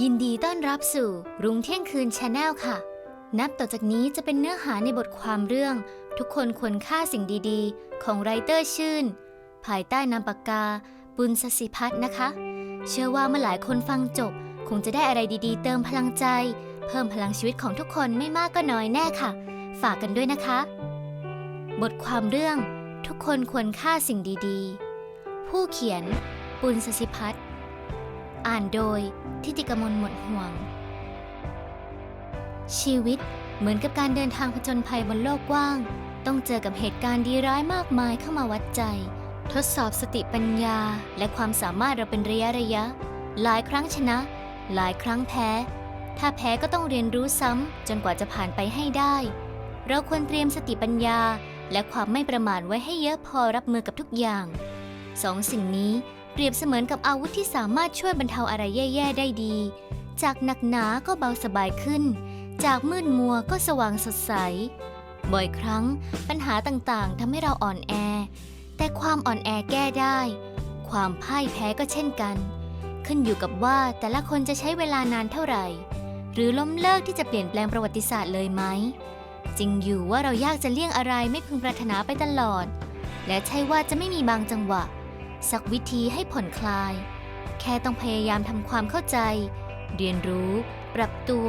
ยินดีต้อนรับสู่รุ้งเที่ยงคืนชาแนลค่ะ นับต่อจากนี้จะเป็นเนื้อหาในบทความเรื่อง ทุกคนควรค่าสิ่งดีๆ ของไรเตอร์ชื่น ภายใต้นามปากกา บุญสสิพัฒน์นะคะ เชื่อว่าเมื่อหลายคนฟังจบ คงจะได้อะไรดีๆ เติมพลังใจ เพิ่มพลังชีวิตของทุกคนไม่มากก็น้อยแน่ค่ะ ฝากกันด้วยนะคะ บทความเรื่อง ทุกคนควรค่าสิ่งดีๆ ผู้เขียน ปุณสสิพัฒน์ อ่านโดยทิติกมลหมดห่วง ชีวิตเหมือนกับการเดินทางผจญภัยบนโลกกว้าง ต้องเจอกับเหตุการณ์ดีร้ายมากมายเข้ามาวัดใจ ทดสอบสติปัญญาและความสามารถเราเป็นระยะระยะ หลายครั้งชนะ หลายครั้งแพ้ ถ้าแพ้ก็ต้องเรียนรู้ซ้ำจนกว่าจะผ่านไปให้ได้ เราควรเตรียมสติปัญญา และความไม่ประมาทไว้ให้เยอะพอรับมือกับทุกอย่างสองสิ่งนี้ เปรียบเสมือนกับอาวุธที่สามารถช่วยบรรเทาอะไรแย่ ๆ ได้ดี จากหนักหนาก็เบาสบายขึ้น จากมืดมัวก็สว่างสดใส บ่อยครั้งปัญหาต่างๆทำให้เราอ่อนแอ แต่ความอ่อนแอแก้ได้ ความพ่ายแพ้ก็เช่นกัน ขึ้นอยู่กับว่าแต่ละคนจะใช้เวลานานเท่าไหร่ หรือล้มเลิกที่จะเปลี่ยนแปลงประวัติศาสตร์เลยไหมจริงอยู่ว่าเรายากจะเลี่ยงอะไรไม่พึงปรารถนาไปตลอด และใช่ว่าจะไม่มีบางจังหวะ สักวิธีให้ผ่อนคลาย แค่ต้องพยายามทำความเข้าใจ เรียนรู้ ปรับตัว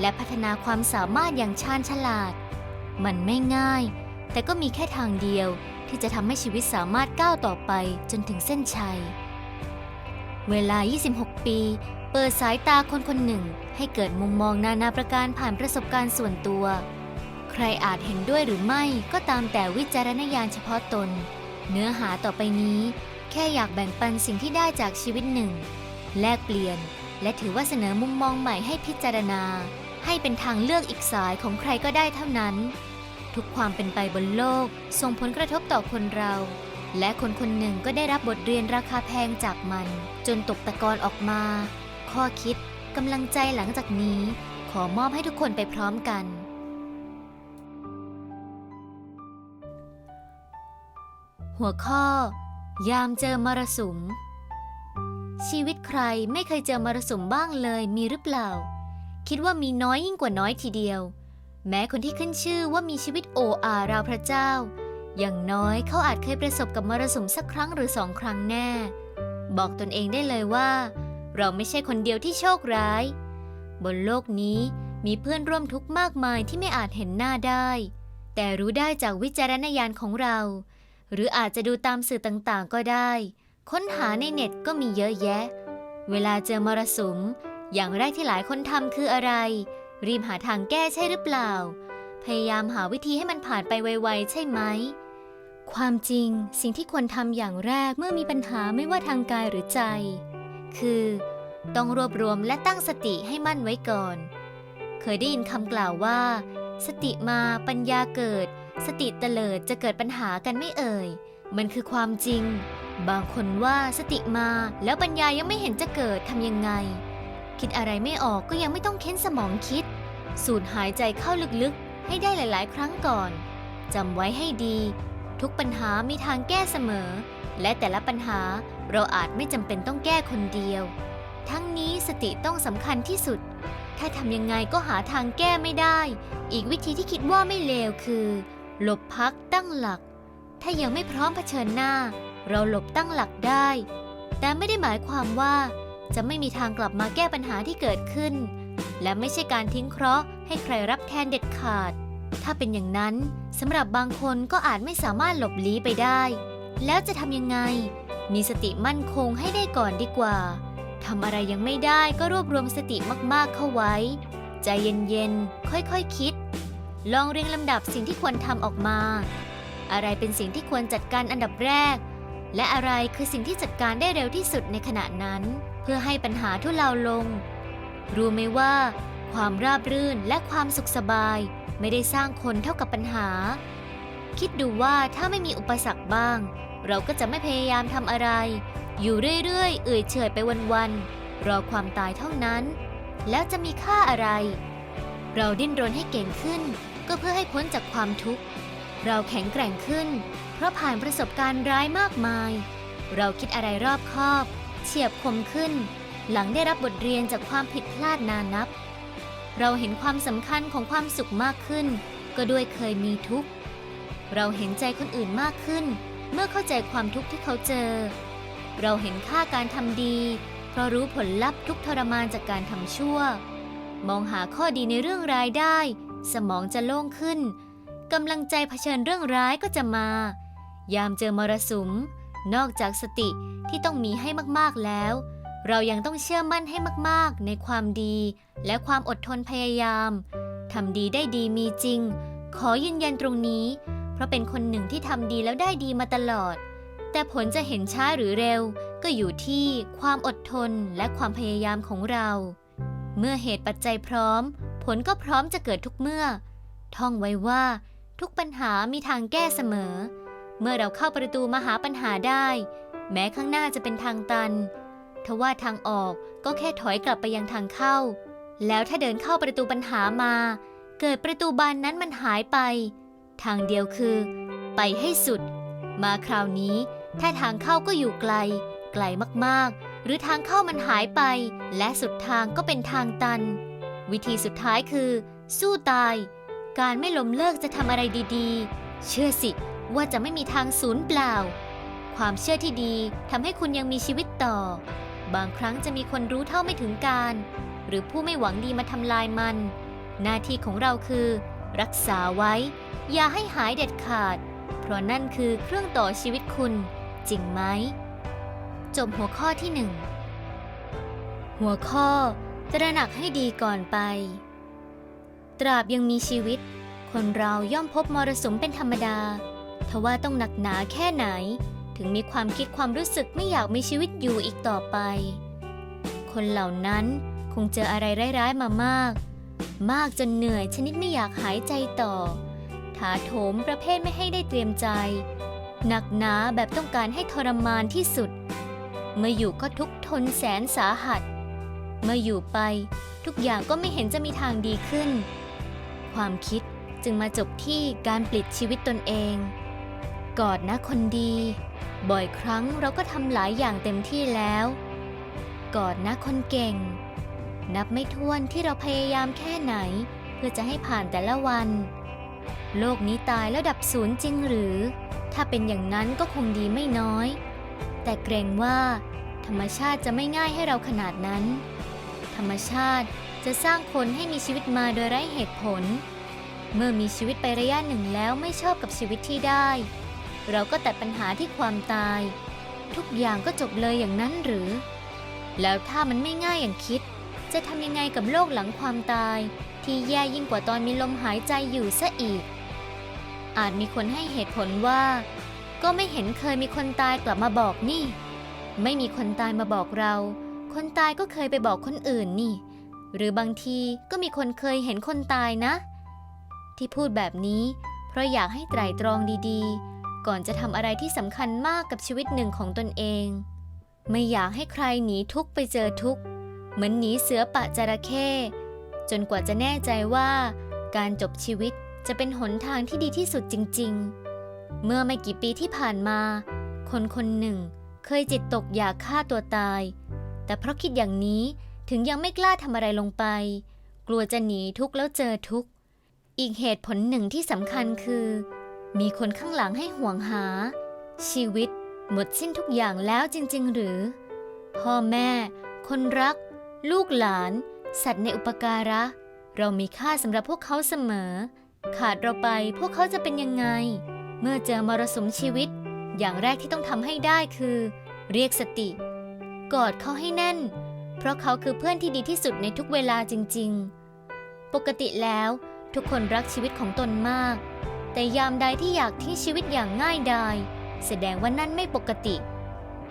และพัฒนาความสามารถอย่างชาญฉลาด มันไม่ง่าย แต่ก็มีแค่ทางเดียวที่จะทำให้ชีวิตสามารถก้าวต่อไปจนถึงเส้นชัย เวลา 26 ปี เปิดสายตาคนคนหนึ่ง ให้เกิดมุมมองนานาประการผ่านประสบการณ์ส่วนตัว ใครอาจเห็นด้วยหรือไม่ก็ตามแต่วิจารณญาณเฉพาะตน เนื้อหาต่อไปนี้ แค่อยากแบ่งปันสิ่งที่ได้จากชีวิตหนึ่ง แลกเปลี่ยน และถือว่าเสนอมุมมองใหม่ให้พิจารณา ให้เป็นทางเลือกอีกสายของใครก็ได้เท่านั้น ทุกความเป็นไปบนโลก ส่งผลกระทบต่อคนเรา และคนคนหนึ่งก็ได้รับบทเรียนราคาแพงจากมัน จนตกตะกอนออกมา ข้อคิดกำลังใจหลังจากนี้ ขอมอบให้ทุกคนไปพร้อมกันหัวข้อ ยามเจอมรสุม ชีวิตใครไม่เคยเจอมรสุมบ้างเลยมีหรือเปล่า คิดว่ามีน้อยยิ่งกว่าน้อยทีเดียว แม้คนที่ขึ้นชื่อว่ามีชีวิตโออาราวพระเจ้า อย่างน้อยเขาอาจเคยประสบกับมรสุมสักครั้งหรือสองครั้งแน่ บอกตนเองได้เลยว่า เราไม่ใช่คนเดียวที่โชคร้าย บนโลกนี้มีเพื่อนร่วมทุกข์มากมายที่ไม่อาจเห็นหน้าได้ แต่รู้ได้จากวิจารณญาณของเรา หรืออาจจะดูตามสื่อต่างๆก็ได้ ค้นหาในเน็ตก็มีเยอะแยะ เวลาเจอมรสุม อย่างแรกที่หลายคนทำคืออะไร รีบหาทางแก้ใช่หรือเปล่า พยายามหาวิธีให้มันผ่านไปไวๆใช่ไหม ความจริงสิ่งที่ควรทำอย่างแรกเมื่อมีปัญหาไม่ว่าทางกายหรือใจ คือ ต้องรวบรวมและตั้งสติให้มั่นไว้ก่อน เคยได้ยินคำกล่าวว่า สติมาปัญญาเกิด สติเตลิดจะเกิดปัญหากันไม่เอ่ย มันคือความจริง บางคนว่าสติมาแล้วปัญญายังไม่เห็นจะเกิดทำยังไง คิดอะไรไม่ออกก็ยังไม่ต้องเค้นสมองคิด สูดหายใจเข้าลึกๆ ให้ได้หลาย ๆ ครั้งก่อนจำไว้ให้ดี ทุกปัญหามีทางแก้เสมอ และแต่ละปัญหาเราอาจไม่จำเป็นต้องแก้คนเดียว ทั้งนี้สติต้องสำคัญที่สุด ถ้าทำยังไงก็หาทางแก้ไม่ได้ อีกวิธีที่คิดว่าไม่เลวคือ หลบพักตั้งหลัก ถ้ายังไม่พร้อมเผชิญหน้า เราหลบตั้งหลักได้ แต่ไม่ได้หมายความว่า จะไม่มีทางกลับมาแก้ปัญหาที่เกิดขึ้น และไม่ใช่การทิ้งเคราะห์ให้ใครรับแทนเด็ดขาด ถ้าเป็นอย่างนั้นสำหรับบางคนก็อาจไม่สามารถหลบลี้ไปได้ แล้วจะทำยังไง มีสติมั่นคงให้ได้ก่อนดีกว่า ทำอะไรยังไม่ได้ก็รวบรวมสติมากๆเข้าไว้ ใจเย็นๆ ค่อยๆคคิด ลองเรียงลำดับสิ่งที่ควรทำออกมา อะไรเป็นสิ่งที่ควรจัดการอันดับแรก และอะไรคือสิ่งที่จัดการได้เร็วที่สุดในขณะนั้น เพื่อให้ปัญหาทุเลาลง รู้ไหมว่า ความราบรื่นและความสุขสบายไม่ได้สร้างคนเท่ากับปัญหา คิดดูว่าถ้าไม่มีอุปสรรคบ้าง เราก็จะไม่พยายามทำอะไร อยู่เรื่อยๆ เอื่อยเฉยไปวันๆ รอความตายเท่านั้น แล้วจะมีค่าอะไร เราดิ้นรนให้เก่งขึ้น ก็เพื่อให้พ้นจากความทุกข์ เราแข็งแกร่งขึ้น เพราะผ่านประสบการณ์ร้ายมากมาย เราคิดอะไรรอบคอบ เฉียบคมขึ้น หลังได้รับบทเรียนจากความผิดพลาดนานับ เราเห็นความสำคัญของความสุขมากขึ้น ก็ด้วยเคยมีทุกข์ เราเห็นใจคนอื่นมากขึ้น เมื่อเข้าใจความทุกข์ที่เขาเจอ เราเห็นค่าการทำดี เพราะรู้ผลลัพธ์ทุกทรมานจากการทำชั่ว มองหาข้อดีในเรื่องร้ายได้ สมองจะโล่งขึ้นกำลังใจเผชิญเรื่องร้ายก็จะมา ยามเจอมรสุม นอกจากสติที่ต้องมีให้มากๆแล้ว เรายังต้องเชื่อมั่นให้มากๆ ในความดี และความอดทนพยายามทำดีได้ดีมีจริง ขอยืนยันตรงนี้ เพราะเป็นคนหนึ่งที่ทำดีแล้วได้ดีมาตลอด แต่ผลจะเห็นช้าหรือเร็ว ก็อยู่ที่ความอดทนและความพยายามของเรา เมื่อเหตุปัจจัยพร้อม ผลก็พร้อมจะเกิดทุกเมื่อ ท่องไว้ว่า ทุกปัญหามีทางแก้เสมอ เมื่อเราเข้าประตูมาหาปัญหาได้ แม้ข้างหน้าจะเป็นทางตันทว่าทางออกก็แค่ถอยกลับไปยังทางเข้า แล้วถ้าเดินเข้าประตูปัญหามา เกิดประตูบานนั้นมันหายไป ทางเดียวคือ ไปให้สุด มาคราวนี้ ถ้าทางเข้าก็อยู่ไกล ไกลมากๆ หรือทางเข้ามันหายไป และสุดทางก็เป็นทางตัน วิธีสุดท้ายคือ สู้ตาย การไม่ล้มเลิกจะทำอะไรดีๆ เชื่อสิว่าจะไม่มีทางสูญเปล่า ความเชื่อที่ดีทำให้คุณยังมีชีวิตต่อ บางครั้งจะมีคนรู้เท่าไม่ถึงการ หรือผู้ไม่หวังดีมาทำลายมัน หน้าที่ของเราคือ รักษาไว้ อย่าให้หายเด็ดขาด เพราะนั่นคือเครื่องต่อชีวิตคุณ จริงไหม จบหัวข้อที่หนึ่ง หัวข้อตระหนักให้ดีก่อนไป ตราบยังมีชีวิต คนเราย่อมพบมรสุมเป็นธรรมดา ทว่าต้องหนักหนาแค่ไหน ถึงมีความคิดความรู้สึกไม่อยากมีชีวิตอยู่อีกต่อไป คนเหล่านั้นคงเจออะไรร้ายๆมามาก มากจนเหนื่อยชนิดไม่อยากหายใจต่อ ถาโถมประเภทไม่ให้ได้เตรียมใจ หนักหนาแบบต้องการให้ทรมานที่สุด เมื่ออยู่ก็ทุกทนแสนสาหัส เมื่ออยู่ไปทุกอย่างก็ไม่เห็นจะมีทางดีขึ้น ความคิดจึงมาจบที่การปลิดชีวิตตนเอง กอดนะคนดี บ่อยครั้งเราก็ทำหลายอย่างเต็มที่แล้ว กอดนะคนเก่ง นับไม่ถ้วนที่เราพยายามแค่ไหน เพื่อจะให้ผ่านแต่ละวัน โลกนี้ตายแล้วดับศูนย์จริงหรือ ถ้าเป็นอย่างนั้นก็คงดีไม่น้อย แต่เกรงว่า ธรรมชาติจะไม่ง่ายให้เราขนาดนั้น ธรรมชาติจะสร้างคนให้มีชีวิตมาโดยไร้เหตุผล เมื่อมีชีวิตไประยะหนึ่งแล้วไม่ชอบกับชีวิตที่ได้ เราก็ตัดปัญหาที่ความตาย ทุกอย่างก็จบเลยอย่างนั้นหรือ แล้วถ้ามันไม่ง่ายอย่างคิด จะทำยังไงกับโลกหลังความตาย ที่แย่ยิ่งกว่าตอนมีลมหายใจอยู่ซะอีก อาจมีคนให้เหตุผลว่า ก็ไม่เห็นเคยมีคนตายกลับมาบอกนี่ ไม่มีคนตายมาบอกเรา คนตายก็เคยไปบอกคนอื่นนี่ หรือบางทีก็มีคนเคยเห็นคนตายนะ ที่พูดแบบนี้ เพราะอยากให้ไตร่ตรองดีๆ ก่อนจะทำอะไรที่สำคัญมากกับชีวิตหนึ่งของตนเอง ไม่อยากให้ใครหนีทุกไปเจอทุกเหมือนหนีเสือปะจระเข้จนกว่าจะแน่ใจว่าการจบชีวิต จะเป็นหนทางที่ดีที่สุดจริง ๆ เมื่อไม่กี่ปีที่ผ่านมา คนคนหนึ่งเคยจิตตกอยากฆ่าตัวตาย แต่เพราะคิดอย่างนี้ถึงยังไม่กล้าทำอะไรลงไป กลัวจะหนีทุกข์แล้วเจอทุกข์ อีกเหตุผลหนึ่งที่สำคัญคือ มีคนข้างหลังให้ห่วงหา ชีวิตหมดสิ้นทุกอย่างแล้วจริง ๆ หรือ พ่อแม่ คนรัก ลูกหลาน สัตว์ในอุปการะ เรามีค่าสำหรับพวกเขาเสมอ ขาดเราไปพวกเขาจะเป็นยังไง เมื่อเจอมรสุมชีวิต อย่างแรกที่ต้องทำให้ได้คือ เรียกสติ กอดเขาให้แน่น เพราะเขาคือเพื่อนที่ดีที่สุดในทุกเวลาจริง ๆ ปกติแล้วทุกคนรักชีวิตของตนมาก แต่ยามใดที่อยากทิ้งชีวิตอย่างง่ายดายแสดงว่านั่นไม่ปกติ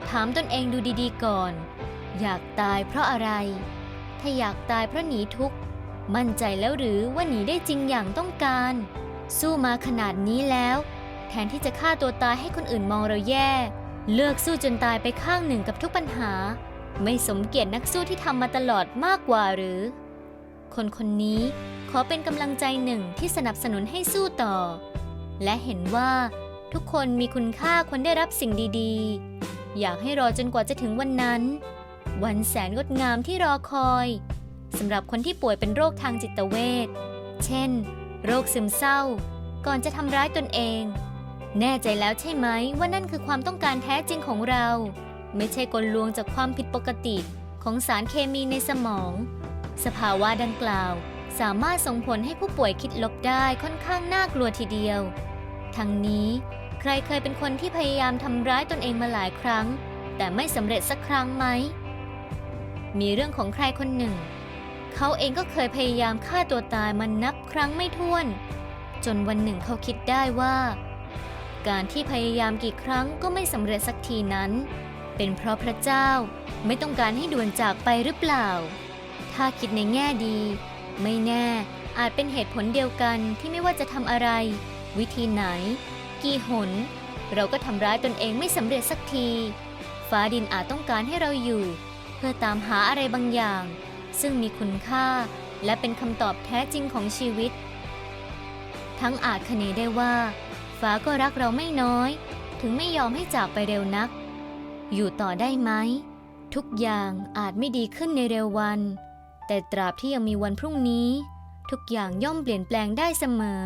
ถามตนเองดูดีๆก่อน อยากตายเพราะอะไร ถ้าอยากตายเพราะหนีทุกข์ มั่นใจแล้วหรือว่าหนีได้จริงอย่างต้องการ สู้มาขนาดนี้แล้ว แทนที่จะฆ่าตัวตายให้คนอื่นมองเราแย่ เลือกสู้จนตายไปข้างหนึ่งกับทุกปัญหา ไม่สมเกียรตินักสู้ที่ทำมาตลอดมากกว่าหรือ คนคนนี้ขอเป็นกำลังใจหนึ่งที่สนับสนุนให้สู้ต่อ และเห็นว่าทุกคนมีคุณค่าควรได้รับสิ่งดีๆ อยากให้รอจนกว่าจะถึงวันนั้น วันแสนงดงามที่รอคอย สำหรับคนที่ป่วยเป็นโรคทางจิตเวช เช่น โรคซึมเศร้า ก่อนจะทำร้ายตนเอง แน่ใจแล้วใช่ไหมว่านั่นคือความต้องการแท้จริงของเรา ไม่ใช่กลลวงจากความผิดปกติของสารเคมีในสมอง สภาวะดังกล่าว สามารถส่งผลให้ผู้ป่วยคิดลบได้ค่อนข้างน่ากลัวทีเดียว ทั้งนี้ ใครเคยเป็นคนที่พยายามทำร้ายตนเองมาหลายครั้ง แต่ไม่สำเร็จสักครั้งไหม มีเรื่องของใครคนหนึ่ง เขาเองก็เคยพยายามฆ่าตัวตายมันนับครั้งไม่ถ้วน จนวันหนึ่งเขาคิดได้ว่า การที่พยายามกี่ครั้งก็ไม่สำเร็จสักทีนั้น เป็นเพราะพระเจ้าไม่ต้องการให้ด่วนจากไปหรือเปล่า ถ้าคิดในแง่ดี ไม่แน่อาจเป็นเหตุผลเดียวกันที่ไม่ว่าจะทำอะไร วิธีไหน กี่หน เราก็ทำร้ายตนเองไม่สำเร็จสักที ฟ้าดินอาจต้องการให้เราอยู่ เพื่อตามหาอะไรบางอย่าง ซึ่งมีคุณค่า และเป็นคำตอบแท้จริงของชีวิต ทั้งอาจคเนได้ว่าฟ้าก็รักเราไม่น้อย ถึงไม่ยอมให้จากไปเร็วนัก อยู่ต่อได้ไหม ทุกอย่างอาจไม่ดีขึ้นในเร็ววัน แต่ตราบที่ยังมีวันพรุ่งนี้ ทุกอย่างย่อมเปลี่ยนแปลงได้เสมอ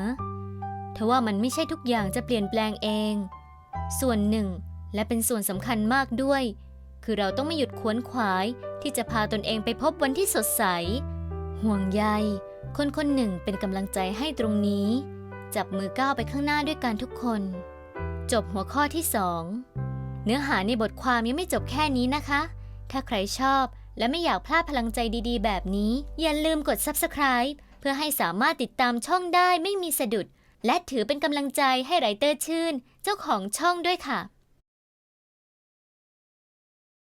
ทว่ามันไม่ใช่ทุกอย่างจะเปลี่ยนแปลงเอง ส่วนหนึ่ง และเป็นส่วนสำคัญมากด้วย คือเราต้องไม่หยุดขวนขวาย ที่จะพาตนเองไปพบวันที่สดใส ห่วงใย คนคนหนึ่งเป็นกำลังใจให้ตรงนี้ จับมือก้าวไปข้างหน้าด้วยกันทุกคน จบหัวข้อที่2เนื้อหาในบทความยังไม่จบแค่นี้นะคะ ถ้าใครชอบและไม่อยากพลาดพลังใจดีๆ แบบนี้ อย่าลืมกด subscribe เพื่อให้สามารถติดตามช่องได้ไม่มีสะดุด และถือเป็นกำลังใจให้ไรเตอร์ชื่น เจ้าของช่องด้วยค่ะ